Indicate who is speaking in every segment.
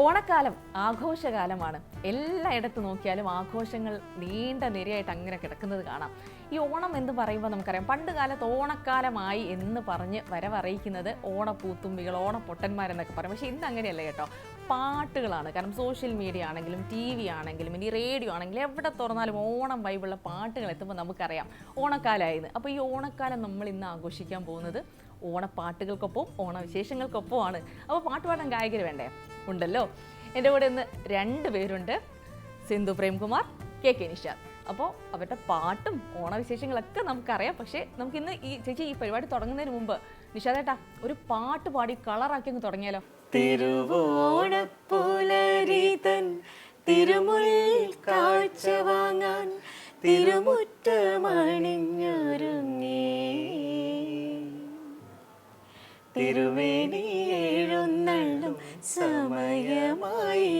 Speaker 1: ഓണക്കാലം ആഘോഷകാലമാണ്. എല്ലായിടത്ത് നോക്കിയാലും ആഘോഷങ്ങൾ നീണ്ട നിരയായിട്ട് അങ്ങനെ കിടക്കുന്നത് കാണാം. ഈ ഓണം എന്ന് പറയുമ്പോൾ നമുക്കറിയാം പണ്ട് കാലത്ത് ഓണക്കാലമായി എന്ന് പറഞ്ഞ് വരവറിയിക്കുന്നത് ഓണപ്പൂത്തുമ്പികൾ ഓണപ്പൊട്ടന്മാരെന്നൊക്കെ പറയും. പക്ഷേ ഇന്ന് അങ്ങനെയല്ല കേട്ടോ. പാട്ടുകളാണ്. കാരണം സോഷ്യൽ മീഡിയ ആണെങ്കിലും ടി വി ആണെങ്കിലും ഇനി റേഡിയോ ആണെങ്കിലും എവിടെ തുറന്നാലും ഓണം വൈബുള്ള പാട്ടുകൾ എത്തുമ്പോൾ നമുക്കറിയാം ഓണക്കാലമായിരുന്നു അപ്പോൾ ഈ ഓണക്കാലം നമ്മൾ ഇന്ന് ആഘോഷിക്കാൻ പോകുന്നത് ഓണപ്പാട്ടുകൾക്കൊപ്പം ഓണവിശേഷങ്ങൾക്കൊപ്പമാണ് അപ്പോൾ പാട്ടുപാടാൻ ഗായകർ വേണ്ടേ? ഉണ്ടല്ലോ. എന്റെ കൂടെ ഇന്ന് രണ്ട് പേരുണ്ട്. സിന്ധു പ്രേംകുമാർ കെ കെ നിഷാദ് അപ്പോൾ അവരുടെ പാട്ടും ഓണവിശേഷങ്ങളൊക്കെ നമുക്കറിയാം. പക്ഷേ നമുക്കിന്ന് ഈ ചേച്ചി ഈ പരിപാടി തുടങ്ങുന്നതിന് മുമ്പ് നിഷാദേട്ടാ ഒരു പാട്ട് പാടി കളറാക്കി അങ്ങ് തുടങ്ങിയാലോ?
Speaker 2: തിരുവോണപ്പുലരിതൻ തിരുമുൽ കാഴ്ച വാങ്ങാൻ തിരുമുറ്റമണിഞ്ഞൊരുങ്ങി തിരുവേണി എഴുന്നള്ളും സമയമായി.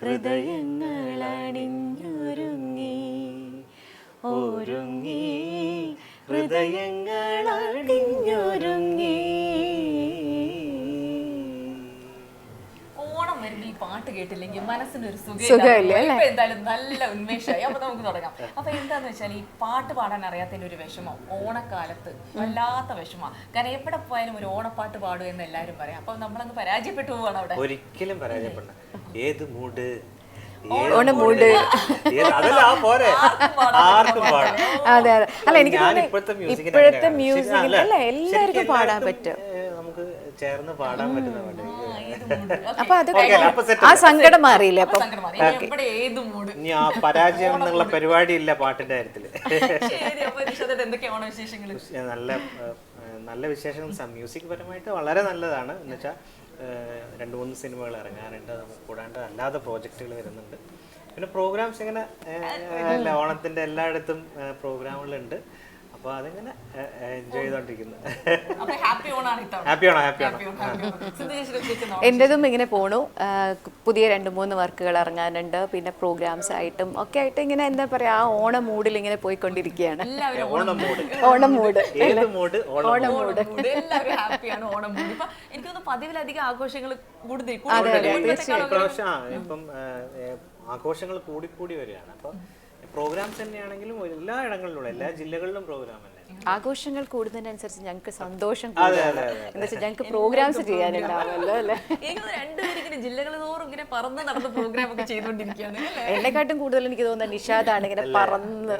Speaker 2: ഹൃദയങ്ങൾ അണിഞ്ഞൊരുങ്ങി ഒരുങ്ങി. ഹൃദയങ്ങൾ അണിഞ്ഞൊരുങ്ങി
Speaker 1: കേട്ടില്ലെങ്കിൽ മനസ്സിനൊരു
Speaker 2: സുഖമില്ല,
Speaker 1: എന്തായാലും നല്ല ഉന്മേഷമായി. അപ്പൊ നമുക്ക് തുടങ്ങാം. അപ്പൊ എന്താന്ന് വെച്ചാൽ ഈ പാട്ട് പാടാൻ അറിയാത്തതിന്റെ ഒരു വിഷമം ഓണക്കാലത്ത് വല്ലാത്ത വിഷമം കാരണം എവിടെ പോയാലും ഒരു ഓണപ്പാട്ട് പാടും എന്ന് എല്ലാരും പറയാം. അപ്പൊ നമ്മളങ്ങ് പരാജയപ്പെട്ടു പോവാണ് അവിടെ.
Speaker 3: ഒരിക്കലും പരാജയപ്പെടണ്ട. ഏത് മൂഡ്
Speaker 2: ഓണമൂഡ്.
Speaker 3: അതല്ല ആ പോരെ. ആർക്കും പാടാം.
Speaker 2: അതെ അതെ. അല്ല എനിക്ക് തോന്നുന്നു
Speaker 3: ഇപ്പോഴത്തെ മ്യൂസിക് അല്ല,
Speaker 2: എല്ലാവർക്കും പാടാൻ പറ്റും.
Speaker 3: ചേർന്ന് പാടാൻ പറ്റുന്ന പാട്ട്.
Speaker 2: അപ്പൊ അത് ആ സങ്കടം മാറിയില്ലേ? അപ്പൊ
Speaker 1: ഏത് മൂഡ്?
Speaker 3: ഇനി ആ പരാജയം എന്നുള്ള പരിപാടി ഇല്ല പാട്ടിന്റെ കാര്യത്തിൽ.
Speaker 1: ശരി അപ്പൊ നിഷാദ് എന്തൊക്കെയാ ഓണവിശേഷങ്ങൾ
Speaker 3: നല്ല നല്ല വിശേഷം. മ്യൂസിക് പരമായിട്ട് വളരെ നല്ലതാണ്. എന്ന് വെച്ചാൽ രണ്ട് മൂന്ന് സിനിമകൾ ഇറങ്ങാറുണ്ട്. നമുക്ക് കൂടാണ്ട് അല്ലാതെ പ്രോജക്റ്റുകൾ വരുന്നുണ്ട്. പിന്നെ പ്രോഗ്രാംസ് ഇങ്ങനെ അല്ല ഓണത്തിന്റെ എല്ലായിടത്തും പ്രോഗ്രാമുകളുണ്ട്. അപ്പോൾ അതിങ്ങനെ എൻജോയ് ചെയ്തോണ്ടിരിക്കുന്നു.
Speaker 1: ഹാപ്പി ഓണാണ് ഹാപ്പി ഓണം, ഓണം.
Speaker 2: എന്റെതും ഇങ്ങനെ പോണു. പുതിയ രണ്ട് മൂന്ന് വർക്കുകൾ ഇറങ്ങാനുണ്ട്. പിന്നെ പ്രോഗ്രാംസ് ആയിട്ടും ഒക്കെ ആയിട്ട് ഇങ്ങനെ എന്താ പറയാ ആ ഓണ മൂഡിൽ ഇങ്ങനെ പോയിക്കൊണ്ടിരിക്കുകയാണ്
Speaker 3: ഓണം മൂഡ്
Speaker 2: ഓണം മൂഡ്
Speaker 3: ഏത് mood Onam
Speaker 2: Onam
Speaker 1: Onam
Speaker 2: mood
Speaker 1: mood എല്ലാവരും ഹാപ്പിയാണ് ഓണം മൂഡ് ഇപ്പൊ എനിക്ക് പതിവിലധികം ആഘോഷങ്ങൾ കൂടുതൽ
Speaker 3: കൂടി കൂടി. ആഘോഷങ്ങൾ കൂടിക്കൂടി വരികയാണ്. അപ്പോൾ പ്രോഗ്രാംസ് തന്നെയാണെങ്കിലും എല്ലാ ഇടങ്ങളിലുള്ള എല്ലാ ജില്ലകളിലും പ്രോഗ്രാം തന്നെ
Speaker 2: ആഘോഷങ്ങൾ കൂടുന്നതിനനുസരിച്ച് ഞങ്ങൾക്ക് സന്തോഷം എന്നുവെച്ചാൽ ഞങ്ങൾക്ക് പ്രോഗ്രാംസ് ചെയ്യാനുണ്ടാവുമല്ലോ അല്ലേ?
Speaker 1: രണ്ടുപേരും ഇങ്ങനെ ജില്ലകൾ തോറും ഇങ്ങനെ പറന്ന് നടന്ന് പ്രോഗ്രാം ഒക്കെ ചെയ്തുകൊണ്ടിരിക്കുകയാണ് അല്ലേ?
Speaker 2: എന്നെക്കാട്ടും കൂടുതൽ എനിക്ക് തോന്നുന്നത് നിഷാദാണ് ഇങ്ങനെ പറന്ന്.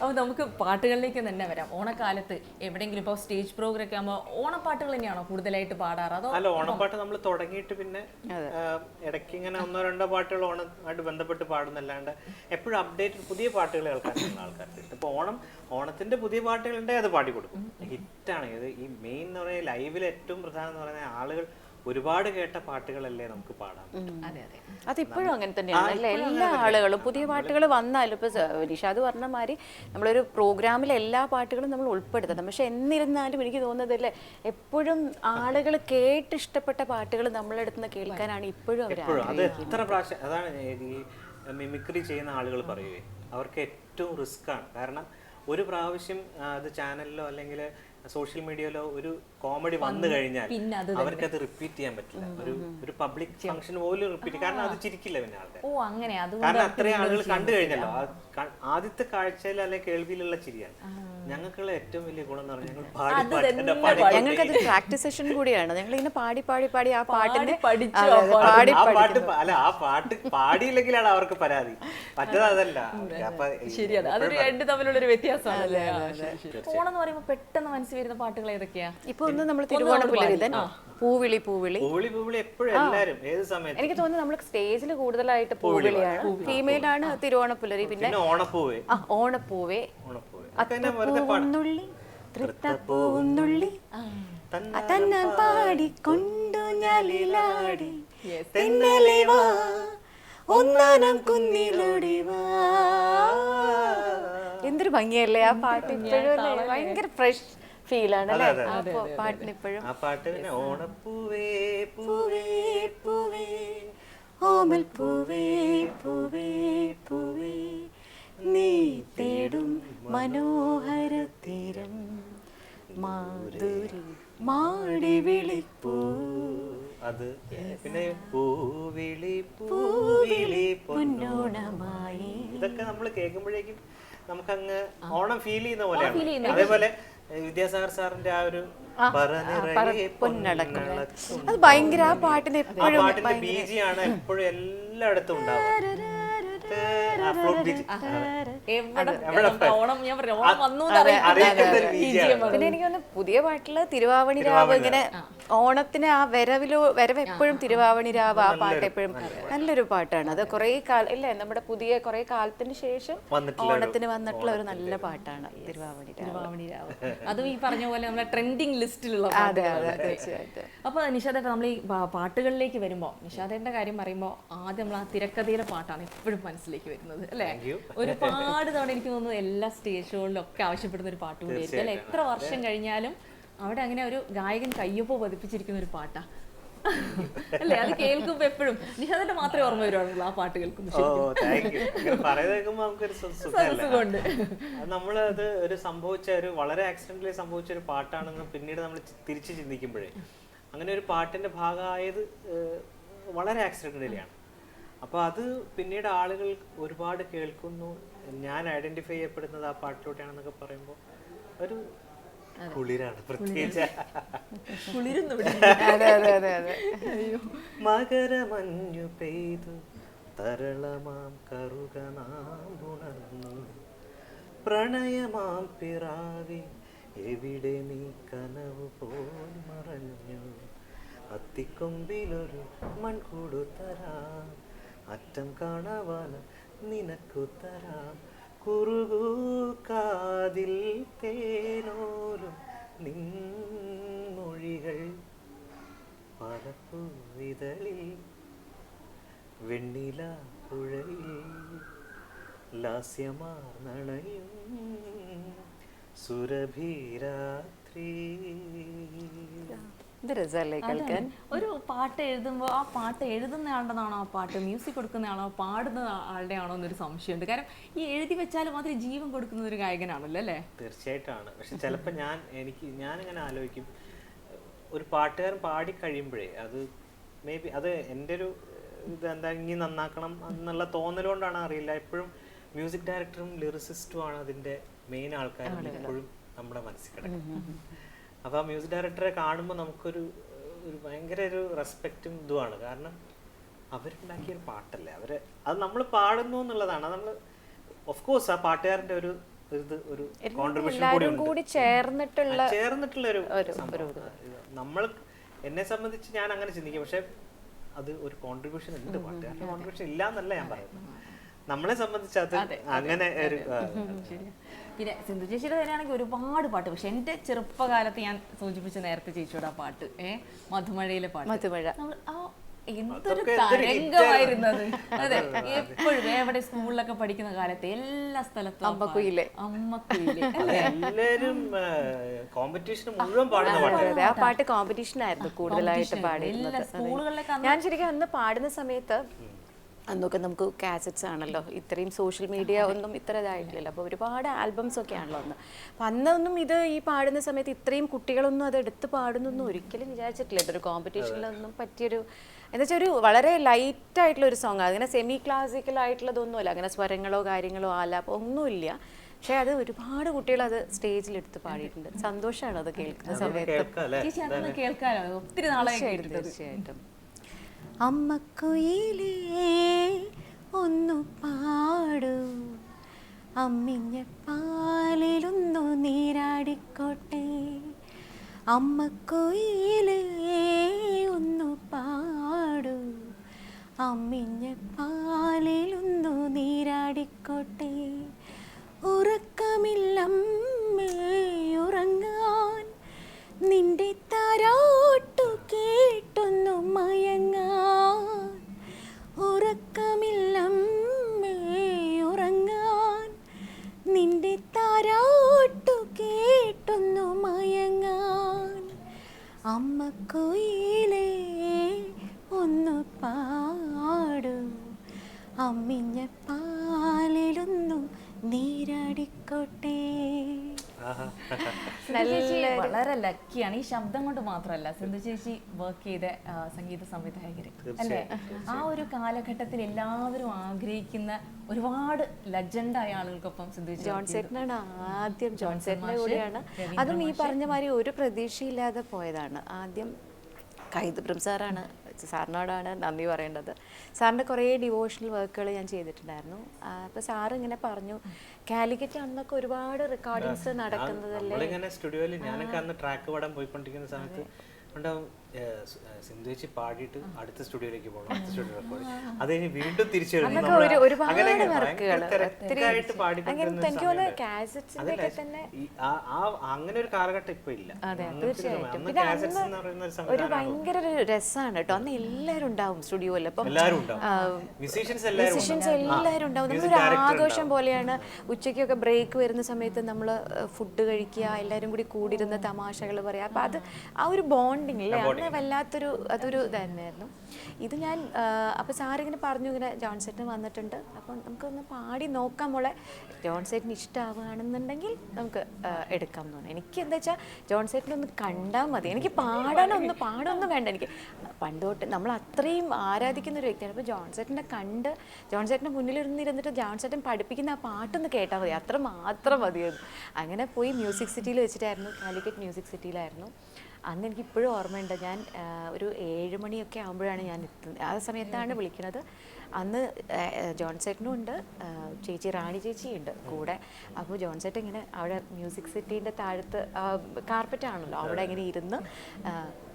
Speaker 1: അപ്പൊ നമുക്ക് പാട്ടുകളിലേക്ക് തന്നെ വരാം. ഓണക്കാലത്ത് എവിടെങ്കിലും ഇപ്പൊ സ്റ്റേജ് പ്രോഗ്രാം ഒക്കെ ആകുമ്പോൾ ഓണപ്പാട്ടുകൾ തന്നെയാണോ കൂടുതലായിട്ട് പാടാറ്? അതോ
Speaker 3: അല്ല ഓണപ്പാട്ട് നമ്മൾ തുടങ്ങിയിട്ട് പിന്നെ ഇടയ്ക്ക് ഇങ്ങനെ ഒന്നോ രണ്ടോ പാട്ടുകൾ ഓണമായിട്ട് ബന്ധപ്പെട്ട് പാടുന്നല്ലാണ്ട് എപ്പോഴും അപ്ഡേറ്റ് പുതിയ പാട്ടുകൾ കേൾക്കാൻ ആൾക്കാർക്ക് ഇപ്പൊ ഓണം ഓണത്തിന്റെ പുതിയ പാട്ടുകളുണ്ടെങ്കിൽ അത് പാടി കൊടുക്കും. ഹിറ്റാണ്. ഇത് ഈ മെയിൻ എന്ന് പറയുന്നത് ലൈവിൽ ഏറ്റവും പ്രധാനം എന്ന് പറയുന്നത് ആളുകൾ ഒരുപാട് കേട്ട പാട്ടുകളല്ലേ നമുക്ക് പാടാം
Speaker 1: അതെ അതെ.
Speaker 2: അതിപ്പോഴും അങ്ങനെ തന്നെയാണ്. അല്ലേ? എല്ലാ ആളുകളും പുതിയ പാട്ടുകൾ വന്നാലും ഇപ്പൊ നിഷാദ് പറഞ്ഞ മാതിരി നമ്മളൊരു പ്രോഗ്രാമിലെ എല്ലാ പാട്ടുകളും നമ്മൾ ഉൾപ്പെടുത്തണം. പക്ഷെ എന്നിരുന്നാലും എനിക്ക് തോന്നുന്നത് തോന്നുന്നതല്ലേ എപ്പോഴും ആളുകൾ കേട്ട് ഇഷ്ടപ്പെട്ട പാട്ടുകൾ നമ്മളെടുത്ത് നിന്ന് കേൾക്കാനാണ് ഇപ്പോഴും അവർ
Speaker 3: എപ്പോഴും. അത് എത്ര പ്രാവശ്യം അതാണ് ഈ മിമിക്രി ചെയ്യുന്ന ആളുകൾ പറയുവേ അവർക്ക് ഏറ്റവും റിസ്ക് ആണ് കാരണം ഒരു പ്രാവശ്യം അത് ചാനലിലോ അല്ലെങ്കിൽ സോഷ്യൽ മീഡിയയിലോ ഒരു കോമഡി വന്നു കഴിഞ്ഞാൽ
Speaker 1: പിന്നെ അത്
Speaker 3: അവർക്ക് അത് റിപ്പീറ്റ് ചെയ്യാൻ പറ്റില്ല. ഒരു ഒരു പബ്ലിക് ഫംഗ്ഷൻ പോലും റിപ്പീറ്റ് കാരണം അത് ചിരിക്കില്ല പിന്നെ ആൾക്കാർ.
Speaker 1: ഓ അങ്ങനെ.
Speaker 3: കാരണം അത്രയും ആളുകൾ കണ്ടു കഴിഞ്ഞല്ലോ. ആദ്യത്തെ കാഴ്ചയിൽ അല്ലെങ്കിൽ കേൾവിയിലുള്ള ചിരിയാണ്. ഞങ്ങൾക്കുള്ള ഏറ്റവും വലിയ ഗുണം എന്ന് പറഞ്ഞാൽ ഞങ്ങൾ പാടി പാടി
Speaker 2: ഞങ്ങൾക്കത് പ്രാക്ടീസ് സെഷൻ കൂടിയാണ്. ഞങ്ങൾ ഇങ്ങനെ പാടി പാടി പാടി ആ പാട്ടിന്റെ
Speaker 1: പഠിച്ചു?
Speaker 2: അതെ, അതെ, പാടി
Speaker 3: ആ പാട്ട് അല്ല ആ പാട്ട് പാടിയില്ലെങ്കിലാണ് അവർക്ക് പരാതി. മറ്റേത് അതല്ല.
Speaker 1: ശരിയാണ്. അതൊരു രണ്ട് തമ്മിലുള്ള ഒരു വ്യത്യാസമാണ്. ഓണം എന്ന് പറയുമ്പോൾ പെട്ടെന്ന് മനസ്സിൽ വരുന്ന പാട്ടുകൾ ഏതൊക്കെയാ?
Speaker 2: ഇപ്പൊ ഒന്ന് നമ്മൾ തിരുവോണപ്പുലരിതൻ പൂവിളി പൂവിളി.
Speaker 3: പൂവിളി പൂവിളി എപ്പോഴും എല്ലാരും ഏത് സമയത്ത്.
Speaker 2: എനിക്ക് തോന്നുന്നു നമ്മൾ സ്റ്റേജിൽ കൂടുതലായിട്ട് പൂവിളിയാണ്. ഫീമെയിൽ ആണ് തിരുവോണപ്പുലരി പിന്നെ
Speaker 3: ഓണപ്പൂവേ.
Speaker 2: ആ ഓണപ്പൂവേ.
Speaker 3: ഓണപ്പൂവേ.
Speaker 2: പാടിക്കൊണ്ടു ഞാലിലാടി. തെന്നലെ വാ ഒന്നാനം കുന്നിലോടി വാ. എന്തൊരു ഭംഗിയല്ലേ ആ പാട്ട് ഇപ്പോഴും അല്ലേ? ഭയങ്കര ഫ്രഷ് ഫീൽ ആണ് അല്ലേ? പാട്ടിന് ഇപ്പോഴും
Speaker 3: ആ പാട്ട് പിന്നെ ഓണപ്പൂവേ
Speaker 2: പൂവേ. പൂവേ. ഓമൽ പൂവേ പൂവേ പൂവേ. നീ തേടും മനോഹര തീരം. മാധുരി മാടി വിളിപ്പൂ.
Speaker 3: അത് പിന്നെ പൂവിളി പൂവിളി
Speaker 2: പൊന്നോണമായി.
Speaker 3: ഇതൊക്കെ നമ്മൾ കേൾക്കുമ്പോഴേക്കും നമുക്കങ്ങ് ഓണം ഫീൽ ചെയ്യുന്ന പോലെയാണ്. അതേപോലെ വിദ്യാസാഗർ സാറിന്റെ ആ ഒരു
Speaker 2: പൊന്നടക്കം. അത് ഭയങ്കര ആ പാട്ടിന് എപ്പോഴും
Speaker 3: ബീജിയാണ് എപ്പോഴും എല്ലായിടത്തും ഉണ്ടാവുക.
Speaker 2: പിന്നെ എനിക്ക് തോന്നുന്നു പുതിയ പാട്ടിൽ തിരുവാവണി രാവ് ഇങ്ങനെ ഓണത്തിന് ആ വരവിലോ വരവ് എപ്പോഴും തിരുവാവണി രാവ് ആ പാട്ട് എപ്പോഴും നല്ലൊരു പാട്ടാണ്. അത് കുറേ കാലം ഇല്ലേ? നമ്മുടെ പുതിയ കുറേ കാലത്തിന് ശേഷം ഓണത്തിന് വന്നിട്ടുള്ള ഒരു നല്ല പാട്ടാണ് തിരുവാവണി രാവ്.
Speaker 1: തിരുവാവണി രാവ്. അതും ഈ പറഞ്ഞ പോലെ നമ്മുടെ ട്രെൻഡിങ് ലിസ്റ്റിലുള്ള
Speaker 2: അതെ അതെ തീർച്ചയായിട്ടും.
Speaker 1: അപ്പോൾ നിഷാദേട്ട നമ്മൾ ഈ പാട്ടുകളിലേക്ക് വരുമ്പോൾ നിഷാദേന്റെ കാര്യം പറയുമ്പോൾ ആദ്യം നമ്മൾ ആ തിരക്കഥയിലെ പാട്ടാണ് എപ്പോഴും മനസ്സിലേക്ക് വരുന്നത് അല്ലേ? ഒരുപാട് തവണ എനിക്ക് തോന്നുന്നു എല്ലാ സ്റ്റേജ് ഷോകളിലും ഒക്കെ ആവശ്യപ്പെടുന്ന ഒരു പാട്ട് കൂടിയായിരിക്കും അല്ലെ? എത്ര വർഷം കഴിഞ്ഞാലും അവിടെ അങ്ങനെ ഒരു ഗായകൻ കയ്യൊപ്പോ പതിപ്പിച്ചിരിക്കുന്ന ഒരു പാട്ടാ. അല്ലേ? അത് കേൾക്കുമ്പോ എപ്പോഴും നിഷാദിന്റെ മാത്രമേ ഓർമ്മ വരുവാണല്ലോ ആ പാട്ട് കേൾക്കുമ്പോൾ സുഖമുണ്ട്.
Speaker 3: അത് ഒരു സംഭവിച്ച ഒരു വളരെ ആക്സിഡന്റലി സംഭവിച്ച ഒരു പാട്ടാണെന്ന് പിന്നീട് നമ്മൾ തിരിച്ചു ചിന്തിക്കുമ്പോഴേ അങ്ങനെ ഒരു പാട്ടിന്റെ ഭാഗമായത് വളരെ ആക്സിഡന്റലിയാണ് അപ്പോൾ അത് പിന്നീട് ആളുകൾ ഒരുപാട് കേൾക്കുന്നു. ഞാൻ ഐഡന്റിഫൈ ചെയ്യപ്പെടുന്നത് ആ പാട്ടിലൂടെയാണെന്നൊക്കെ പറയുമ്പോൾ ഒരു കുളിരാണ് പ്രത്യേകിച്ച്.
Speaker 1: കുളിരുന്നു
Speaker 3: മകരമഞ്ഞു പെയ്തു തരളമാം കറുക നാം ഉണർന്നു. പ്രണയമാം പിറാവി എവിടെ നീ കനവ് പോൽ മറഞ്ഞു. അത്തിക്കൊമ്പിലൊരു മൺകൂടു തരാം. അറ്റം കാണാവാന നിനക്കു തരാം. കുറുകൂ കാതിൽ തേനോലും നിൻമൊഴികൾ മലപ്പൂവിതളിൽ വെണ്ണില പുഴയിൽ ലാസ്യമാർന്നണയും സുരഭിരാത്രി.
Speaker 2: ഇത് രസമല്ലേ കേൾക്കാൻ?
Speaker 1: ഒരു പാട്ട് എഴുതുമ്പോൾ ആ പാട്ട് എഴുതുന്ന ആളുടെതാണോ ആ പാട്ട്? മ്യൂസിക് കൊടുക്കുന്ന ആളോ പാടുന്ന ആളുടെ ആണോ എന്നൊരു സംശയമുണ്ട്. കാരണം ഈ എഴുതി വെച്ചാൽ മാത്രം ജീവൻ കൊടുക്കുന്ന ഒരു ഗായകനാണല്ലോ അല്ലേ?
Speaker 3: തീർച്ചയായിട്ടാണ്. പക്ഷെ ചിലപ്പോൾ ഞാൻ എനിക്ക് ഞാൻ ഞാനിങ്ങനെ ആലോചിക്കും. ഒരു പാട്ടുകാരൻ പാടി കഴിയുമ്പോഴേ അത് മേ ബി അത് എന്റെ ഒരു ഇത് എന്താ ഇനി നന്നാക്കണം എന്നുള്ള തോന്നലുകൊണ്ടാണ് അറിയില്ല. എപ്പോഴും മ്യൂസിക് ഡയറക്ടറും ലിറിസിസ്റ്റും ആണ് അതിന്റെ മെയിൻ ആൾക്കാരും എപ്പോഴും നമ്മുടെ മനസ്സിൽ കിടക്കുന്നത്. അപ്പോൾ ആ മ്യൂസിക് ഡയറക്ടറെ കാണുമ്പോൾ നമുക്കൊരു ഒരു ഭയങ്കര ഒരു റെസ്പെക്റ്റും ഇതുമാണ്. കാരണം അവരുണ്ടാക്കിയ ഒരു പാട്ടല്ലേ? അവർ അത് നമ്മൾ പാടുന്നു എന്നുള്ളതാണ്. നമ്മൾ ഓഫ് കോഴ്സ് ആ പാട്ടുകാരന്റെ ഒരു ഇത് ഒരു കോൺട്രിബ്യൂഷൻ കൂടി
Speaker 2: ചേർന്നിട്ടുള്ള
Speaker 3: ചേർന്നിട്ടുള്ള ഒരു. നമ്മൾ എന്നെ സംബന്ധിച്ച് ഞാൻ അങ്ങനെ ചിന്തിക്കും. പക്ഷെ അത് ഒരു കോൺട്രിബ്യൂഷൻ ഉണ്ട് പാട്ടുകാരന്റെ കോൺട്രിബ്യൂഷൻ ഇല്ല എന്നല്ല ഞാൻ പറയുന്നത്. നമ്മളെ സംബന്ധിച്ച് അത് അങ്ങനെ ഒരു
Speaker 1: പിന്നെ സിന്ധു ചേച്ചിയുടെ തന്നെയാണെങ്കിൽ ഒരുപാട് പാട്ട് പക്ഷെ എന്റെ ചെറുപ്പകാലത്ത് ഞാൻ സൂചിപ്പിച്ച നേരത്തെ ചേച്ചിയുടെ ആ പാട്ട് ഏ മധുമഴയിലെ പാട്ട്.
Speaker 2: മധുമഴ.
Speaker 1: എന്തൊരു തരംഗമായിരുന്നത് അതെ. എപ്പോഴും എവിടെ സ്കൂളിലൊക്കെ പഠിക്കുന്ന കാലത്ത് എല്ലാ സ്ഥലത്തും.
Speaker 2: അമ്മക്കുയിലെ.
Speaker 1: അമ്മക്കുയിലെ.
Speaker 3: കോമ്പറ്റീഷൻ മുഴുവൻ പാടുന്ന
Speaker 2: ആ പാട്ട് കോമ്പറ്റീഷൻ ആയിരുന്നു കൂടുതലായിട്ട് പാടി ഞാൻ ശരിക്കും അന്ന് പാടുന്ന സമയത്ത് അന്നൊക്കെ നമുക്ക് കാസറ്റ്സ് ആണല്ലോ. ഇത്രയും സോഷ്യൽ മീഡിയ ഒന്നും ഇത്ര ഇതായിട്ടില്ലല്ലോ. അപ്പോൾ ഒരുപാട് ആൽബംസ് ഒക്കെ ആണല്ലോ അന്ന്. അപ്പം അന്നൊന്നും ഇത് ഈ പാടുന്ന സമയത്ത് ഇത്രയും കുട്ടികളൊന്നും അത് എടുത്ത് പാടുന്നൊന്നും ഒരിക്കലും വിചാരിച്ചിട്ടില്ല. ഇതൊരു കോമ്പറ്റീഷനിലൊന്നും പറ്റിയൊരു എന്നുവെച്ചാൽ ഒരു വളരെ ലൈറ്റ് ആയിട്ടുള്ള ഒരു സോങ് അങ്ങനെ സെമി ക്ലാസിക്കൽ ആയിട്ടുള്ളതൊന്നുമല്ല അങ്ങനെ സ്വരങ്ങളോ കാര്യങ്ങളോ ആലാപ്പോ ഒന്നുമില്ല. പക്ഷെ അത് ഒരുപാട് കുട്ടികൾ അത് സ്റ്റേജിൽ എടുത്ത് പാടിയിട്ടുണ്ട്. സന്തോഷമാണ് അത് കേൾക്കുന്ന സമയത്ത്.
Speaker 1: ഒത്തിരി നാളെ
Speaker 2: തീർച്ചയായിട്ടും തീർച്ചയായിട്ടും. അമ്മക്കുയിലേ ഒന്നു പാടൂ. അമ്മിഞ്ഞ പാലിലൊന്നു നീരാടിക്കോട്ടെ. അമ്മക്കുയിലേ ഒന്നു പാടൂ. അമ്മിഞ്ഞ പാലിലൊന്നു നീരാടിക്കോട്ടെ. ഉറക്കമില്ലമ്മേ ഉറങ്ങാൻ നിന്റെ അമ്മക്കുയിലേ
Speaker 1: ലക്കിയാണ് ഈ ശബ്ദം കൊണ്ട് മാത്രമല്ല സിന്ധു ചേച്ചി വർക്ക് ചെയ്ത സംഗീത സംവിധായകര് അല്ലേ? ആ ഒരു കാലഘട്ടത്തിൽ എല്ലാവരും ആഗ്രഹിക്കുന്ന ഒരുപാട് ലെജൻഡായ ആളുകൾക്കൊപ്പം സിന്ധു
Speaker 2: ജോൺസെറ്റിനാണ് ആദ്യം
Speaker 1: ജോൺസെറ്റിന്റെ
Speaker 2: കൂടെയാണ്. അതും ഈ പറഞ്ഞ മാതിരി ഒരു പ്രതീക്ഷയില്ലാതെ പോയതാണ്. ആദ്യം കൈതപ്രം സാറാണ് സാറിനോടാണ് നന്ദി പറയേണ്ടത്. സാറിന്റെ കുറേ ഡിവോഷണൽ വർക്കുകൾ ഞാൻ ചെയ്തിട്ടുണ്ടായിരുന്നു. അപ്പോൾ സാർ ഇങ്ങനെ പറഞ്ഞു കാലിക്കറ്റ് അന്നൊക്കെ ഒരുപാട് റെക്കോർഡിങ്സ് നടക്കുന്നതല്ലേ?
Speaker 3: സ്റ്റുഡിയോയിൽ ഞാനൊക്കെ അന്ന് ട്രാക്ക് പാടാൻ പോയിക്കൊണ്ടിരിക്കുന്ന സമയത്ത് ഉണ്ടാവും ഏഹ്, സ്- ഏഹ്, സിന്ധു വെച്ച് പാടിയിട്ട് അടുത്ത സ്റ്റുഡിയോയിലേക്ക് പോകണം. അടുത്ത സ്റ്റുഡിയോ റെക്കോർഡ് അത് കഴിഞ്ഞ് വീണ്ടും തിരിച്ചു അങ്ങനെ ഒരു കാലഘട്ടം ഇപ്പൊ ഇല്ല. ഒരു
Speaker 2: ഭയങ്കര ഒരു രസമാണ് കേട്ടോ. അന്ന് എല്ലാവരും ഉണ്ടാവും സ്റ്റുഡിയോയിൽ അപ്പം
Speaker 3: ഉണ്ടാവും. മ്യൂസീഷ്യൻസ് എല്ലാവരും
Speaker 2: നമ്മളൊരു ആഘോഷം പോലെയാണ് ഉച്ചയ്ക്കൊക്കെ ബ്രേക്ക് വരുന്ന സമയത്ത് നമ്മൾ ഫുഡ് കഴിക്കുക എല്ലാരും കൂടി കൂടിയിരുന്ന തമാശകൾ പറയാ. അപ്പൊ അത് ആ ഒരു ബോണ്ടിങ് അല്ലേ അന്ന് വല്ലാത്തൊരു അതൊരു ഇതന്നെയായിരുന്നു ഇത് ഞാൻ അപ്പോൾ സാറിങ്ങനെ പറഞ്ഞു ഇങ്ങനെ ജോൺസെറ്റിന് വന്നിട്ടുണ്ട്. അപ്പോൾ നമുക്കൊന്ന് പാടി നോക്കാം മോളെ. ജോൺസെറ്റിന് ഇഷ്ടമാവുകയാണെന്നുണ്ടെങ്കിൽ നമുക്ക് എടുക്കാം എന്ന് പറഞ്ഞു. എനിക്ക് എന്താ വെച്ചാൽ ജോൺസെറ്റിനൊന്ന് കണ്ടാൽ മതി. എനിക്ക് പാടാനൊന്നും പാടൊന്നും വേണ്ട എനിക്ക്. പണ്ട് തൊട്ട് നമ്മൾ അത്രയും ആരാധിക്കുന്ന ഒരു വ്യക്തിയാണ്. അപ്പോൾ ജോൺസെറ്റിനെ കണ്ട് ജോൺസെറ്റിന്റെ മുന്നിലിരുന്നിരുന്നിട്ട് ഇരുന്നിട്ട് ജോൺസെറ്റൻ പഠിപ്പിക്കുന്ന ആ പാട്ടൊന്ന് കേട്ടാൽ മതി. അത്ര മാത്രം മതിയായിരുന്നു. അങ്ങനെ പോയി മ്യൂസിക് സിറ്റിയിൽ വെച്ചിട്ടായിരുന്നു കാലിക്കറ്റ് മ്യൂസിക് സിറ്റിയിലായിരുന്നു. അന്ന് എനിക്ക് ഇപ്പോഴും ഓർമ്മയുണ്ട്. ഞാൻ ഒരു ഏഴ് മണിയൊക്കെ ആകുമ്പോഴാണ് ഞാൻ എത്തുന്നത്. ആ സമയത്താണ് വിളിക്കുന്നത്. അന്ന് ജോൺ ജോൺസെറ്റിനും ഉണ്ട്. ചേച്ചി റാണി ചേച്ചി ഉണ്ട് കൂടെ. അപ്പോൾ ജോൺസെറ്റ് ഇങ്ങനെ അവിടെ മ്യൂസിക് സിറ്റീന്റെ താഴത്ത് കാർപ്പറ്റ് ആണല്ലോ അവിടെ ഇങ്ങനെ ഇരുന്ന്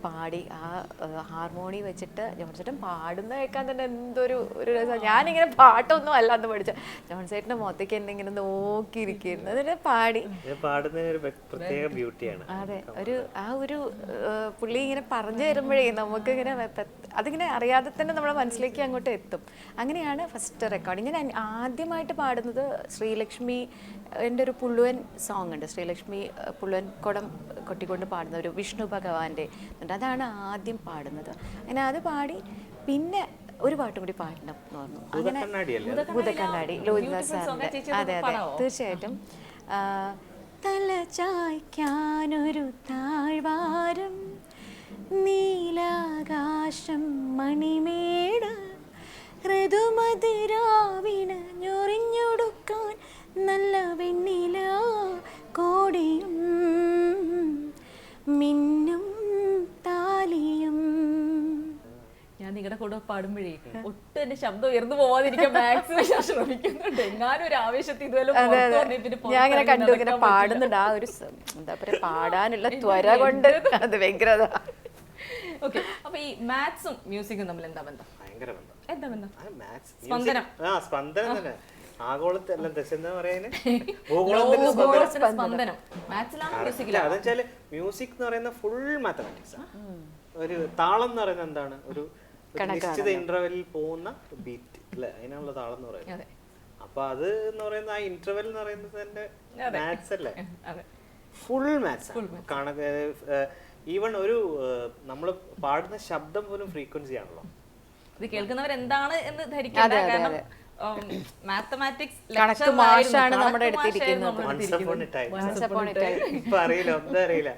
Speaker 2: പാടി ആ ഹാർമോണി വെച്ചിട്ട് ജോൺസേട്ടൻ പാടുന്ന കേൾക്കാൻ തന്നെ എന്തൊരു ഒരു രസം. ഞാനിങ്ങനെ പാട്ടൊന്നും അല്ല അന്ന് പഠിച്ച ജോൺസേട്ടന്റെ മുഖത്തേക്ക് ഇങ്ങനെ നോക്കിയിരിക്കുന്നു. അതിനെ പാടി.
Speaker 3: ബ്യൂട്ടിയാണ്.
Speaker 2: അതെ ഒരു ആ ഒരു പുള്ളി ഇങ്ങനെ പറഞ്ഞു തരുമ്പോഴേ നമുക്ക് ഇങ്ങനെ അതിങ്ങനെ അറിയാതെ തന്നെ നമ്മുടെ മനസ്സിലേക്ക് അങ്ങോട്ട് എത്തും. അങ്ങനെയാണ് ഫസ്റ്റ് റെക്കോർഡിങ്. ഞാൻ ആദ്യമായിട്ട് പാടുന്നത് ശ്രീലക്ഷ്മി എന്റെ ഒരു പുള്ളുവൻ സോങ് ഉണ്ട്. ശ്രീലക്ഷ്മി പുള്ളുവൻ കുടം കൊട്ടിക്കൊണ്ട് പാടുന്ന ഒരു വിഷ്ണു ഭഗവാന്റെ ഉണ്ട് അതാണ് ആദ്യം പാടുന്നത്. അങ്ങനെ അത് പാടി പിന്നെ ഒരു പാട്ടും കൂടി പാടണം എന്ന് പറഞ്ഞു. അങ്ങനെ ഭൂതക്കണ്ണാടി ലോഹിതദാസ്. സാറിന്റെ അതെ അതെ? തീർച്ചയായിട്ടും. തല ചായ്ക്കാനൊരു താഴ്വാരം നീലാകാശം മണിമേട ഋതുമതിരാവിന് ഞൊറിഞ്ഞൊടുക്കാൻ നല്ല വെണ്ണില കോടിയും മിന്നും
Speaker 1: പാടുമ്പോഴേ ഒട്ടും എന്റെ ശബ്ദം ഉയർന്നു പോവാതിരിക്കാൻ മാക്സിമം ഞാൻ ശ്രമിക്കുന്നുണ്ട്. എങ്ങാനും ഒരു ആവേശത്തിൽ ഇതുപോലെ
Speaker 2: ഞാൻ ഇങ്ങനെ
Speaker 1: പുറത്തിറങ്ങി
Speaker 2: കണ്ടു ഇങ്ങനെ പാടുന്നുണ്ട്. ആ ഒരു എന്താ പറയാ പാടാനുള്ള ത്വര കൊണ്ട്. അത് വ്യഗ്രത.
Speaker 1: ഓക്കെ അപ്പൊ ഈ മാത്സും മ്യൂസിക്കും തമ്മിൽ എന്താ ബന്ധം?
Speaker 3: ഭയങ്കര ബന്ധം.
Speaker 1: എന്താ ബന്ധം? സ്പന്ദനം.
Speaker 3: ആ സ്പന്ദനം തന്നെ. ദശ എന്താ പറയാന്
Speaker 1: സ്പന്ദനം.
Speaker 3: അതെച്ചാൽ മ്യൂസിക് എന്ന് പറയുന്ന ഫുൾ മാത്തമാറ്റിക്സ് ഒരു താളം എന്ന് പറയുന്നത് എന്താണ്? ഒരു നിശ്ചിത ഇന്റർവെല്ലിൽ പോകുന്ന ബീറ്റ് അല്ലെ? അതിനുള്ള താളം എന്ന് പറയുന്നത്.
Speaker 1: അതെ.
Speaker 3: അപ്പൊ അത് എന്ന് പറയുന്ന ആ ഇന്റർവെൽ എന്ന് പറയുന്നത് തന്നെ മാത്സ് അല്ലേ?
Speaker 1: അതെ.
Speaker 3: ഫുൾ മാത്സ് കണക്ക് ഈവൺ ഒരു നമ്മൾ പാടുന്ന ശബ്ദം പോലും ഫ്രീക്വൻസി ആണല്ലോ.
Speaker 1: ഇത് കേൾക്കുന്നവർ എന്താണ് എന്ന് ധരിക്കണ്ട? കാരണം മാത്തമാറ്റിക്സ്
Speaker 2: ലെക്ചർ നമ്മുടെ അടുത്തിരിക്കുന്നത്.
Speaker 3: ഇപ്പൊ അറിയില്ല ഒന്നും അറിയില്ല.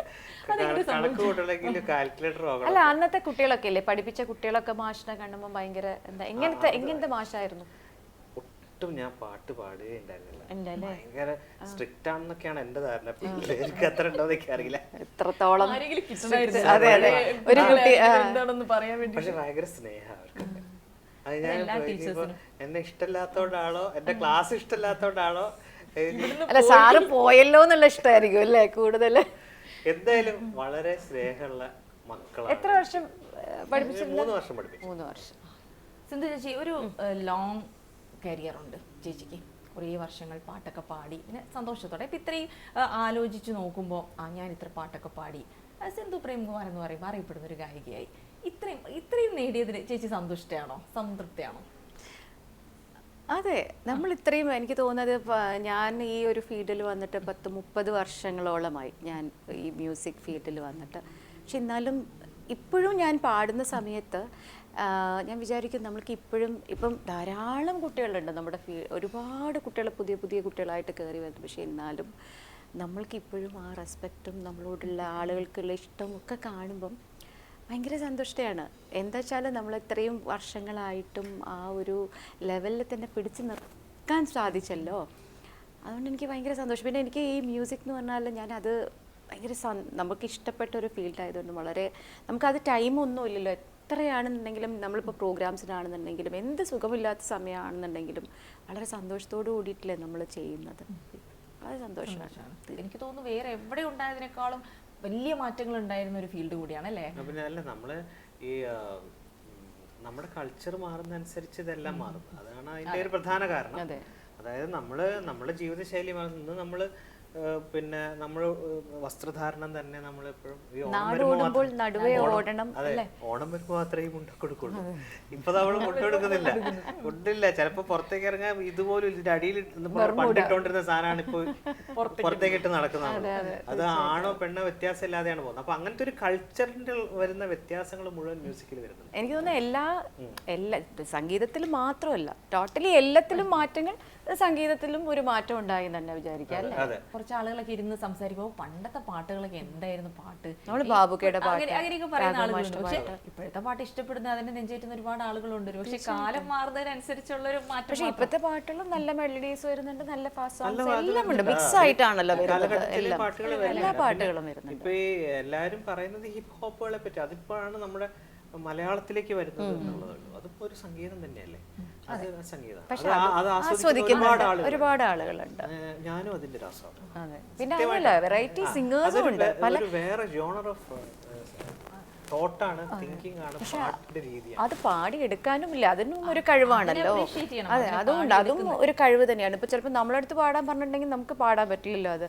Speaker 3: കണക്ക് കൂട്ടണമെങ്കിൽ കാൽക്കുലേറ്റർ
Speaker 2: അല്ല അന്നത്തെ കുട്ടികളൊക്കെ ഇല്ലേ പഠിപ്പിച്ച കുട്ടികളൊക്കെ മാഷിനെ കാണുമ്പോൾ ഭയങ്കര എന്താ എങ്ങനത്തെ എങ്ങനത്തെ മാഷായിരുന്നു?
Speaker 3: ഒട്ടും ഞാൻ പാട്ട് പാടുകയുണ്ടായിരുന്നില്ല. ഭയങ്കര സ്ട്രിക്റ്റ് ആണെന്നൊക്കെയാണ് എന്റെ ധാരണ. പിള്ളേർക്ക് അത്ര ഉണ്ടോ എന്നൊക്കെ അറിയില്ല.
Speaker 2: എത്രത്തോളം അതെ, അതെ. ഒരു കുട്ടി,
Speaker 1: എന്താണെന്ന് പറയാൻ വേണ്ടി.
Speaker 3: പക്ഷെ ഭയങ്കര സ്നേഹ അവർക്ക് അത് ഞാൻ എന്നെ ഇഷ്ടമില്ലാത്തോണ്ടാണോ എന്റെ ക്ലാസ് ഇഷ്ടമില്ലാത്തോണ്ടാണോ
Speaker 2: അല്ല സാറ് പോയല്ലോ എന്നുള്ള ഇഷ്ടമായിരിക്കും അല്ലേ കൂടുതൽ
Speaker 3: എന്തായാലും വളരെ സ്നേഹമുള്ള മക്കളാണ്.
Speaker 2: എത്ര വർഷം പഠിപ്പിച്ചു
Speaker 3: മൂന്ന് വർഷം പഠിപ്പിച്ചു.
Speaker 2: മൂന്ന് വർഷം.
Speaker 1: സിന്ധു ചേച്ചി ഒരു ലോങ് കരിയർ ഉണ്ട് ചേച്ചിക്ക്. കുറേ വർഷങ്ങൾ പാട്ടൊക്കെ പാടി. പിന്നെ സന്തോഷത്തോടെ ഇപ്പം ഇത്രയും ആലോചിച്ച് നോക്കുമ്പോൾ ആ ഞാൻ ഇത്ര പാട്ടൊക്കെ പാടി. സിന്ധു പ്രേംകുമാർ എന്ന് പറയുമ്പോൾ അറിയപ്പെടുന്ന ഒരു ഗായികയായി. ഇത്രയും ഇത്രയും നേടിയതിന് ചേച്ചി സന്തുഷ്ടയാണോ? സംതൃപ്തിയാണോ?
Speaker 2: അതെ നമ്മൾ ഇത്രയും എനിക്ക് തോന്നുന്നത് ഞാൻ ഈ ഒരു ഫീൽഡിൽ വന്നിട്ട് പത്ത് മുപ്പത് വർഷങ്ങളോളമായി ഞാൻ ഈ മ്യൂസിക് ഫീൽഡിൽ വന്നിട്ട്. പക്ഷെ എന്നാലും ഇപ്പോഴും ഞാൻ പാടുന്ന സമയത്ത് ഞാൻ വിചാരിക്കും നമ്മൾക്ക് ഇപ്പോഴും ഇപ്പം ധാരാളം കുട്ടികളുണ്ട് നമ്മുടെ ഫീ ഒരുപാട് കുട്ടികൾ പുതിയ പുതിയ കുട്ടികളായിട്ട് കയറി വരുന്നു. പക്ഷെ എന്നാലും നമ്മൾക്ക് ഇപ്പോഴും ആ റെസ്പെക്റ്റും നമ്മളോടുള്ള ആളുകൾക്കുള്ള ഇഷ്ടമൊക്കെ കാണുമ്പം ഭയങ്കര സന്തുഷ്ടയാണ് എന്താ വെച്ചാൽ നമ്മൾ ഇത്രയും വർഷങ്ങളായിട്ടും ആ ഒരു ലെവലിൽ തന്നെ പിടിച്ചു നിർക്കാൻ സാധിച്ചല്ലോ. അതുകൊണ്ട് എനിക്ക് ഭയങ്കര സന്തോഷം. പിന്നെ എനിക്ക് ഈ മ്യൂസിക് എന്ന് പറഞ്ഞാൽ ഞാനത് ഭയങ്കര സ നമുക്ക് ഇഷ്ടപ്പെട്ട ഒരു ഫീൽഡ് ആയതുകൊണ്ട് വളരെ നമുക്കത് ടൈമൊന്നും ഇല്ലല്ലോ. എത്രയാണെന്നുണ്ടെങ്കിലും നമ്മളിപ്പോൾ പ്രോഗ്രാംസിനാണെന്നുണ്ടെങ്കിലും എന്ത് സുഖമില്ലാത്ത സമയമാണെന്നുണ്ടെങ്കിലും വളരെ സന്തോഷത്തോടു കൂടിയിട്ടില്ലേ നമ്മൾ ചെയ്യുന്നത്. വളരെ സന്തോഷമാണ്
Speaker 1: എനിക്ക് തോന്നുന്നു വേറെ എവിടെ ഉണ്ടായതിനേക്കാളും വലിയ മാറ്റങ്ങൾ ഉണ്ടായിരുന്ന ഒരു ഫീൽഡ് കൂടിയാണ് അല്ലേ?
Speaker 3: പിന്നെ അല്ല നമ്മൾ ഈ നമ്മുടെ കൾച്ചർ മാറുന്നതനുസരിച്ച് ഇതെല്ലാം മാറും. അതാണ് അതിന്റെ ഒരു പ്രധാന കാരണം. അതായത് നമ്മൾ നമ്മുടെ ജീവിതശൈലി മാറുന്നത് ആ, പിന്നെ നമ്മൾ വസ്ത്രധാരണം തന്നെ നമ്മൾ എപ്പോഴും ഓണം വരുമ്പോ മാത്രമേ മുണ്ട കൊടുക്കുള്ളൂ. ഇപ്പൊ നമ്മൾ മുണ്ട കൊടുക്കുന്നില്ല. മുണ്ടില്ല ചിലപ്പോ പുറത്തേക്ക് ഇറങ്ങാൻ ഇതുപോലും ഇതിന്റെ അടിയിൽ പണ്ടിട്ടോണ്ടിരുന്ന സാധനമാണ് ഇപ്പൊ പുറത്തേക്ക് ഇട്ട് നടക്കുന്നത്. അത് ആണോ പെണ്ണോ വ്യത്യാസം ഇല്ലാതെയാണ് പോകുന്നത്. അപ്പൊ അങ്ങനത്തെ ഒരു കൾച്ചറിന്റെ വരുന്ന വ്യത്യാസങ്ങൾ മുഴുവൻ മ്യൂസിക്കിൽ വരുന്നുണ്ട്.
Speaker 2: എനിക്ക് തോന്നുന്നു എല്ലാ എല്ലാ സംഗീതത്തിൽ മാത്രമല്ല ടോട്ടലി എല്ലാത്തിലും മാറ്റങ്ങൾ സംഗീതത്തിലും ഒരു മാറ്റം ഉണ്ടായി എന്ന് തന്നെ വിചാരിക്കാം അല്ലേ?
Speaker 1: കുറച്ച് ആളുകളൊക്കെ ഇരുന്ന് സംസാരിക്കുമ്പോൾ പണ്ടത്തെ പാട്ടുകളൊക്കെ എന്തായിരുന്നു പാട്ട്?
Speaker 2: നമ്മൾ ബാബുക്കയുടെ പാട്ട്,
Speaker 1: അങ്ങനെ- അങ്ങനെയൊക്കെ പറയുന്ന ആളുകളുണ്ട്. പക്ഷെ ഇപ്പോഴത്തെ പാട്ട് ഇഷ്ടപ്പെടുന്ന അതിനെ നെഞ്ചേറ്റുന്ന ഒരുപാട് ആളുകളുണ്ട്. പക്ഷെ കാലം മാറുന്നതിനനുസരിച്ചുള്ള ഒരു മാറ്റം
Speaker 2: പക്ഷെ. ഇപ്പോഴത്തെ പാട്ടുകളും നല്ല മെലഡീസ് വരുന്നുണ്ട് നല്ല ഫാസ്റ്റ് സോങ്സ് എല്ലാം ഉണ്ട്. മിക്സ് ആയിട്ടാണല്ലോ വരുന്നത് എല്ലാം. എല്ലാ പാട്ടുകളും വരുന്നുണ്ട്.
Speaker 3: ഇപ്പൊ ഈ എല്ലാരും പറയുന്നത് ഹിപ്പ് ഹോപ്പുകളെ പറ്റി അതിപ്പോഴാണ് നമ്മുടെ മലയാളത്തിലേക്ക് വരുന്നത് എന്നുള്ളതേ ഉള്ളൂ അതിപ്പോ ഒരു സംഗീതം തന്നെയല്ലേ? ആസ്വദിക്കുന്ന ഒരുപാട്
Speaker 2: ആളുകളുണ്ട്.
Speaker 3: ഞാനും അതിന്റെ
Speaker 2: പിന്നെ വെറൈറ്റി സിംഗേഴ്സും ഉണ്ട്. പല
Speaker 3: വേറെ ജോണർ ഓഫ് തോട്ടാണ് തിങ്കിങ് ആണ് പാട്ടിന്റെ രീതിയാണ്.
Speaker 2: അത് പാടിയെടുക്കാനുമില്ല അതിനും ഒരു കഴിവാണല്ലോ. അതെ അതുകൊണ്ട് അതും ഒരു കഴിവ് തന്നെയാണ്. ഇപ്പൊ ചിലപ്പോൾ നമ്മളടുത്ത് പാടാൻ പറഞ്ഞിട്ടുണ്ടെങ്കിൽ നമുക്ക് പാടാൻ പറ്റില്ലല്ലോ അത്.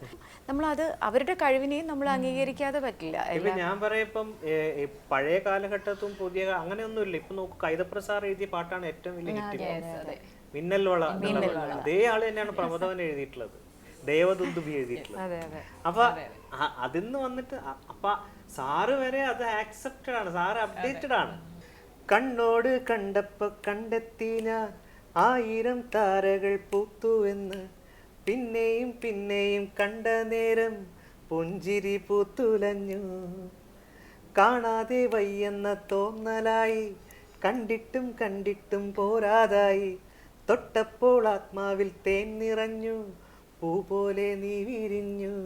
Speaker 2: നമ്മളത് അവരുടെ കഴിവിനെയും നമ്മൾ അംഗീകരിക്കാതെ പറ്റില്ല.
Speaker 3: ഇപ്പൊ ഞാൻ പറയാം ഇപ്പം ഏ, ഈ പഴയ കാലഘട്ടത്തും പുതിയ അങ്ങനെയൊന്നും അങ്ങനെയൊന്നുമില്ല ഇപ്പൊ നോക്കൂ കൈതപ്രസാർ എഴുതിയ പാട്ടാണ് ഏറ്റവും വലിയ ഹിറ്റ്. മിന്നൽ വള അതേ. ആൾ തന്നെയാണ് പ്രമോദവൻ എഴുതിയിട്ടുള്ളത്. ദേവദുന്ദുബി എഴുതിയിട്ടുള്ളത്.
Speaker 2: അതെ അതെ.
Speaker 3: അപ്പൊ അതിന്ന് വന്നിട്ട് അപ്പൊ സാറ് വരെ അത് ആക്സെപ്റ്റഡ് ആണ് സാറ് അപ്ഡേറ്റഡ് ആണ്. കണ്ണോട് കണ്ടപ്പോ കണ്ടെത്തി ഞാൻ ആയിരം താരകൾ പൂത്തുവെന്ന്. പിന്നെയും പിന്നെയും കണ്ട നേരം പുഞ്ചിരി പൂത്തുലഞ്ഞു. കാണാതെ വയ്യെന്ന തോന്നലായി കണ്ടിട്ടും കണ്ടിട്ടും പോരാതായി. തൊട്ടപ്പോൾ ആത്മാവിൽ തേൻ നിറഞ്ഞു പൂ പോലെ നീ വിരിഞ്ഞു.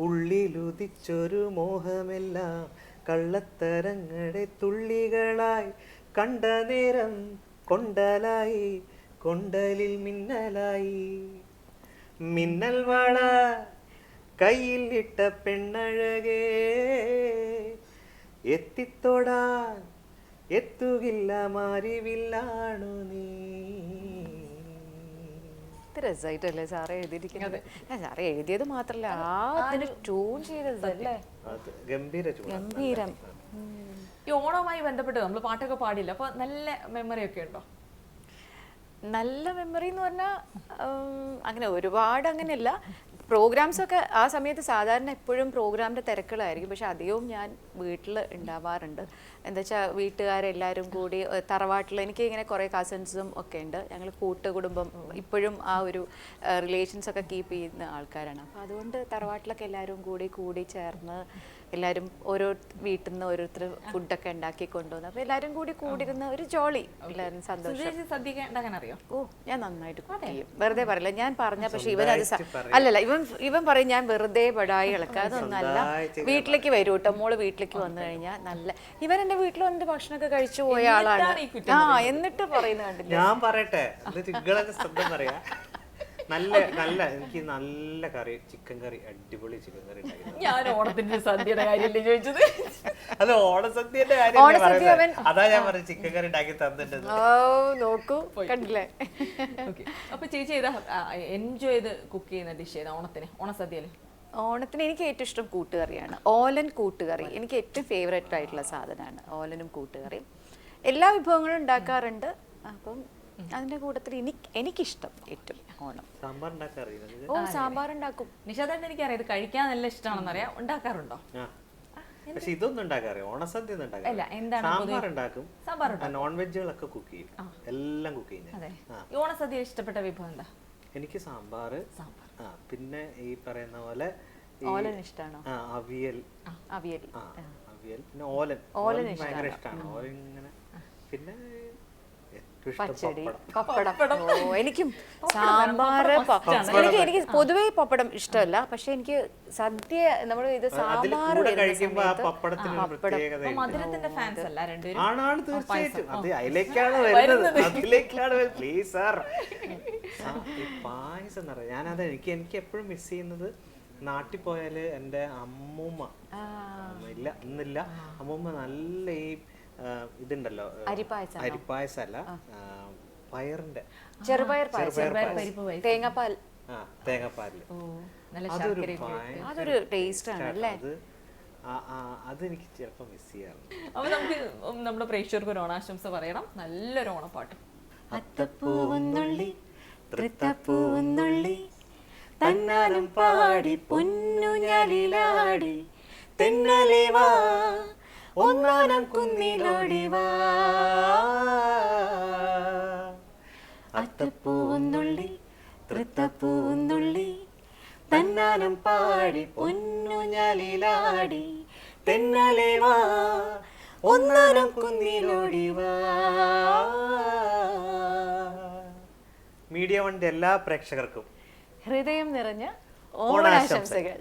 Speaker 3: ഉള്ളിലുദിച്ചൊരു മോഹമെല്ലാം കള്ളത്തരങ്ങളുടെ തുള്ളികളായി കണ്ട നേരം കൊണ്ടലായി കൊണ്ടലിൽ മിന്നലായി. മിന്നൽ വള കയ്യിൽ ഇട്ട പെണ്ണഴകേ എത്തിത്തൊടാൻ എത്തുകില്ല മാറിവില്ലാണു നീ.
Speaker 2: രസമായിട്ടല്ലേ സാറേ എഴുതിയിരിക്കുന്നത്? സാറേ എഴുതിയത് മാത്രല്ല ആ അതിന് ട്യൂൺ
Speaker 3: ചെയ്തതല്ലേ. ഗംഭീരം
Speaker 1: ഈ ഓണവുമായി ബന്ധപ്പെട്ട് നമ്മൾ പാട്ടൊക്കെ പാടില്ല അപ്പൊ നല്ല മെമ്മറി ഒക്കെ ഉണ്ടോ?
Speaker 2: നല്ല മെമ്മറി എന്ന് പറഞ്ഞാൽ അങ്ങനെ ഒരുപാട് അങ്ങനെയല്ല പ്രോഗ്രാംസ് ഒക്കെ ആ സമയത്ത് സാധാരണ എപ്പോഴും പ്രോഗ്രാമിന്റെ തിരക്കുകളായിരിക്കും. പക്ഷെ അധികവും ഞാൻ വീട്ടിൽ ഉണ്ടാവാറുണ്ട്. എന്താ വെച്ചാൽ വീട്ടുകാരെല്ലാവരും കൂടി തറവാട്ടിൽ എനിക്ക് ഇങ്ങനെ കുറേ കസിൻസും ഒക്കെ ഉണ്ട്. ഞങ്ങൾ കൂട്ടുകുടുംബം ഇപ്പോഴും ആ ഒരു റിലേഷൻസ് ഒക്കെ കീപ്പ് ചെയ്യുന്ന ആൾക്കാരാണ്. അപ്പോൾ അതുകൊണ്ട് തറവാട്ടിലൊക്കെ എല്ലാവരും കൂടി കൂടി ചേർന്ന് എല്ലാവരും ഓരോ വീട്ടിൽ നിന്ന് ഓരോരുത്തർ ഫുഡൊക്കെ ഉണ്ടാക്കി കൊണ്ടുവന്ന് അപ്പോൾ എല്ലാവരും കൂടി കൂടിയിരുന്ന ഒരു ജോളി എല്ലാവരും സന്തോഷം.
Speaker 1: സദ്യ ഉണ്ടാക്കാൻ അറിയോ
Speaker 2: ഓ ഞാൻ നന്നായിട്ട് ചെയ്യും. വെറുതെ പറയില്ല. ഞാൻ പറഞ്ഞ പക്ഷെ ഇവൻ അത് അല്ലല്ല ഇവൻ ഇവൻ പറയും ഞാൻ വെറുതെ പടായി ഇളക്കുക. അതൊന്നല്ല. വീട്ടിലേക്ക് വരും കേട്ടോ മോൾ വീട്ടിലേക്ക് വന്നു കഴിഞ്ഞാൽ നല്ല. ഇവൻ എന്റെ വീട്ടിൽ വന്നിട്ട് ഭക്ഷണമൊക്കെ കഴിച്ചു പോയ ആളാണ്. ആ എന്നിട്ട് പറയുന്ന കണ്ടില്ല?
Speaker 3: ഞാൻ പറയട്ടെ. പറയാ. നല്ല നല്ല എനിക്ക് നല്ല കറി ചിക്കൻ കറി അടിപൊളി ചിക്കൻ കറി ഉണ്ടായിരുന്നു.
Speaker 1: ഞാൻ ഓണത്തിന്റെ സദ്യയുടെ കാര്യമല്ലേ ചോദിച്ചത്?
Speaker 3: അത് ഓണസദ്യന്റെ
Speaker 2: ഓണസദ്യ
Speaker 3: കാര്യം
Speaker 2: അവൻ-
Speaker 3: അതാ ഞാൻ പറഞ്ഞു ചിക്കൻ കറി ഉണ്ടാക്കി തന്നിട്ടുണ്ട്.
Speaker 2: ഓ നോക്കൂ കണ്ടില്ലേ?
Speaker 1: ഓക്കെ. അപ്പൊ ചേച്ചി ഏതാ എൻജോയ് ചെയ്ത് കുക്ക് ചെയ്യുന്ന ഡിഷ് ഏതാ ഓണത്തിന്? ഓണസദ്യയിൽ
Speaker 2: ഓണത്തിന് എനിക്ക് ഏറ്റവും ഇഷ്ടം കൂട്ടുകറിയാണ്. ഓലൻ കൂട്ടുകറി. എനിക്ക് ഏറ്റവും ഫേവറേറ്റ് ആയിട്ടുള്ള സാധനമാണ് ഓലനും കൂട്ടുകറിയും. എല്ലാ വിഭവങ്ങളും ഉണ്ടാക്കാറുണ്ട്. അപ്പം അതിന്റെ കൂട്ടത്തിൽ എനിക്ക് എനിക്കിഷ്ടം ഏറ്റവും ഓണം. ഓ സാമ്പാർ ഉണ്ടാക്കും
Speaker 1: നിഷാദാണ് എനിക്കറിയാം ഇത് കഴിക്കാൻ നല്ല ഇഷ്ടമാണെന്ന് അറിയാം. ഉണ്ടാക്കാറുണ്ടോ?
Speaker 3: പക്ഷെ ഇതൊന്നും ഉണ്ടാക്കാറിയ ഓണസദ്യ ഒന്നും
Speaker 1: അല്ല, എന്താണ്
Speaker 3: സാമ്പാർ ഉണ്ടാക്കും
Speaker 1: സാമ്പാർ
Speaker 3: നോൺ വെജുകളൊക്കെ കുക്ക് ചെയ്യും. എല്ലാം കുക്ക് ചെയ്യും
Speaker 1: ഓണസദ്യ ഇഷ്ടപ്പെട്ട വിഭവം എന്താ?
Speaker 3: എനിക്ക് സാമ്പാർ
Speaker 1: സാമ്പാർ
Speaker 3: ആ പിന്നെ ഈ പറയുന്ന പോലെ
Speaker 2: ഓലൻ ഇഷ്ടമാണോ
Speaker 3: ആ, അവിയൽ.
Speaker 2: അവിയൽ.
Speaker 3: ആ അവിയൽ. പിന്നെ ഓലൻ. ഓലൻ ഭയങ്കര ഇഷ്ടമാണ് ഓലൻ ഇങ്ങനെ പിന്നെ
Speaker 2: പച്ചടി
Speaker 3: പപ്പടം.
Speaker 2: പപ്പടം. ഓ എനിക്കും സാമ്പാറ് പ- എനിക്ക് എനിക്ക് പൊതുവേ പപ്പടം ഇഷ്ടമല്ല. പക്ഷെ എനിക്ക് സദ്യ നമ്മൾ ഇത്
Speaker 3: അതിൽ
Speaker 2: സാമ്പാർ
Speaker 3: കൂടെ
Speaker 2: വരുന്ന
Speaker 3: കഴിക്കുമ്പോ ആ
Speaker 2: സമയത്ത്
Speaker 3: പപ്പടത്തിന് ഒരു പ്രത്യേകത
Speaker 1: അപ്പൊ മധുരത്തിന്റെ ഫാൻസ് അല്ല രണ്ടുപേരും.
Speaker 3: ആണാണ് തീർച്ചയായിട്ടും. അത് അതിലേക്കാണ് വരുന്നത്. അതിലേക്കാണ് പ്ലീസ് സാർ പായസം എന്ന് പറയാം. ഞാനത് എനിക്ക് എനിക്ക് എപ്പോഴും മിസ് ചെയ്യുന്നത് നാട്ടിൽ പോയാൽ എന്റെ അമ്മൂമ്മ. ഇല്ല ഇന്നില്ല. അമ്മൂമ്മ നല്ല ഈ ഇതുണ്ടല്ലോ
Speaker 2: അരിപ്പായസം
Speaker 3: അല്ല ആ, പയറിന്റെ.
Speaker 2: ചെറുപയർ
Speaker 3: ചെറുപയർ
Speaker 2: തേങ്ങാപ്പാൽ.
Speaker 3: ആ തേങ്ങാപ്പാലിൽ.
Speaker 1: ഓ നല്ല
Speaker 3: അതൊരു
Speaker 2: അതൊരു ടേസ്റ്റ് ആണ് അല്ലേ?
Speaker 3: അതെനിക്ക് ചിലപ്പോൾ മിസ് ചെയ്യാറുണ്ട്.
Speaker 1: അപ്പൊ നമുക്ക് നമ്മുടെ പ്രേക്ഷകർക്ക് ഒരു ഓണാശംസ പറയണം. നല്ലൊരു ഓണപ്പാട്ട്.
Speaker 2: അത്തപ്പൂവുന്നുള്ളി തൃത്തപ്പൂവുന്നുള്ളി തന്നാലും പാടി പൊന്നുഞ്ഞാലിലാടി തെന്നലെ വാ. ഒന്നാനം കുന്നിലോടി വാ അത്തപ്പൂവുന്നുള്ളി തൃത്തപ്പൂവുന്നുള്ളി തന്നാലും പാടി പൊന്നുഞ്ഞാലിലാടി തെന്നലെ വാ. ഒന്നാനം കുന്നിലോടിവാ.
Speaker 3: മീഡിയ വണ്ടി എല്ലാ പ്രേക്ഷകർക്കും
Speaker 2: ഹൃദയം നിറഞ്ഞ. ഓണാശംസകൾ.